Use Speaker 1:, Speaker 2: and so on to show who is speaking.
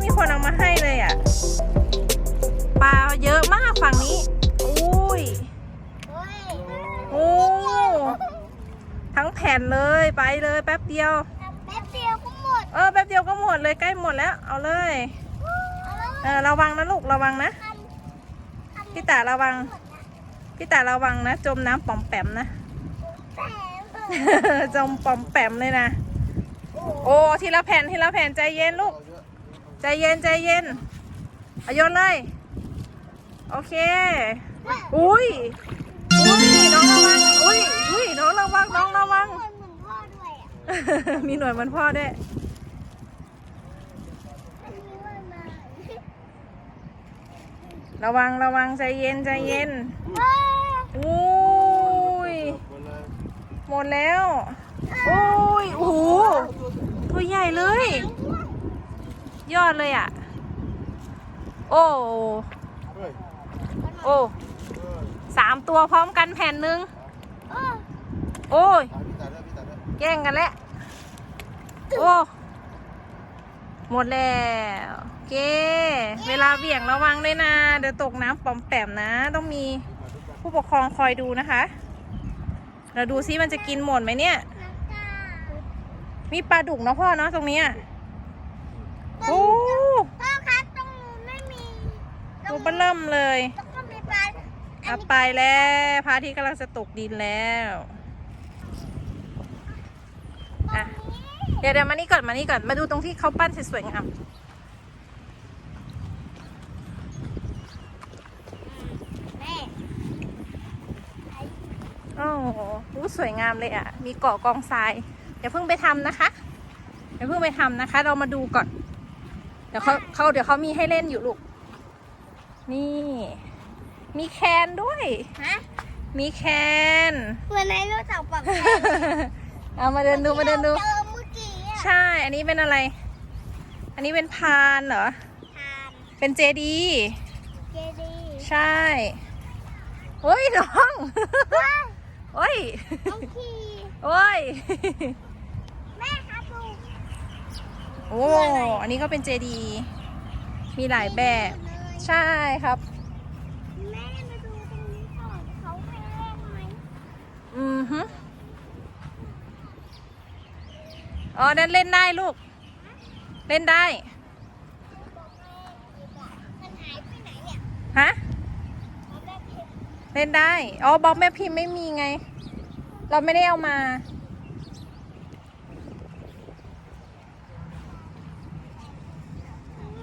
Speaker 1: งมาให้เลยอะ ปลาเยอะมากฝั่งนี้ อุ้ย
Speaker 2: เฮ้ย
Speaker 1: โอ้ทั้งแผ่นเลยไปเลยแป๊บเดียว
Speaker 2: แป๊บเดียวก็หมด
Speaker 1: เออแป๊บเดียวก็หมดเลยใกล้หมดแล้ว เอาเลย
Speaker 2: เอาแล้ว
Speaker 1: เออระวังนะลูกระวังนะ
Speaker 2: คันคัน
Speaker 1: พี่ตาระวังพี่ตาระวังนะ จมน้ำป่อมแปมนะ
Speaker 2: แต่
Speaker 1: จมป่อมแปมเลยนะ โอ้ทีละแผ่นทีละแผ่นใจเย็นลูก ใจเย็นใจเย็นอายนเลย โอเค อุ้ย อุ้ยน้องระวัง อุ้ยอุ้ยน้องระวังน้องระวัง
Speaker 2: เหมือนเหมือนพ่อด้วยอะ
Speaker 1: มีหน่วยเหมันพ่อด้วย
Speaker 2: อันนี้มันมา
Speaker 1: ระวังระวังใจเย็นใจเย็น
Speaker 2: เฮ้ย
Speaker 1: อุ้ย หมดแล้ว อุ้ยโอ้โหตัวใหญ่เลย ยอดเลยอะ โอ้ โอ้สามตัวพร้อมกันแผ่นหนึ่ง
Speaker 2: เออ
Speaker 1: โอ้ย แย่งกันแล้ว โอ้ หมดแล้วโอเคเวลาเบี่ยงระวังด้วยนะ เดี๋ยวตกน้ำปอมแปมนะ ต้องมีผู้ปกครองคอยดูนะคะ เราดูซิมันจะกินหมดไหมเนี่ย
Speaker 2: น้ำตา
Speaker 1: มีปลาดุกเนาะพ่อเนาะตรงเนี้ยโอ้
Speaker 2: พ่อครับตรงนู้นไม่มี
Speaker 1: ตัว เบ้อเริ่มเลย
Speaker 2: แล้วก็มีปลาอัน
Speaker 1: เอา
Speaker 2: นี้
Speaker 1: ไปแล้วพระอาทิตย์กำลังจะตกดินแล้วอะเดี๋ยวเดี๋ยวมานี่ก่อนมานี่ก่อนมาดูตรงที่เขาปั้นสวยๆงาม
Speaker 2: แม่
Speaker 1: โอ้โหรู้สวยงามเลยอะ มีเกาะกองทรายอย่าเพิ่งไปทำนะคะอย่าเพิ่งไปทำนะคะ เรามาดูก่อน เดี๋ยวเขาเขาเดี๋ยวเขามีให้เล่นอยู่ลูก นี่ มีแคนด้วย
Speaker 2: ฮะ
Speaker 1: มีแคน
Speaker 2: เหมือนในรูปเต่าปักแเอา
Speaker 1: มาเดินดูมาเดินดู
Speaker 2: เจอเมื่อกี้อะ
Speaker 1: ใช่ อันนี้เป็นอะไร อันนี้เป็นพานเหรอ
Speaker 2: ทาน
Speaker 1: เป็นเจดีย์
Speaker 2: เจดีย์
Speaker 1: ใช่เฮ้ยน้องโอ้ย
Speaker 2: ต้องขี่
Speaker 1: โอ้ย
Speaker 2: แม่ครับดู
Speaker 1: โอ้ อันนี้ก็เป็นเจดีย์มีหลายแบบ ใช่ครับ
Speaker 2: แม่มาดูตรงนี้ก่อนเขาให้เล่นไหม
Speaker 1: อือฮึอ๋อนั่นเล่นได้ลูก เล่นได้
Speaker 2: บอกแม่ดีกว่ามันหายไปไหนเนี่ย
Speaker 1: ฮะ
Speaker 2: เอาแม่เพชร
Speaker 1: เล่นได้ อ๋อ บล็อกแม่พิมพ์ไม่มีไง เราไม่ได้เอามา
Speaker 2: แ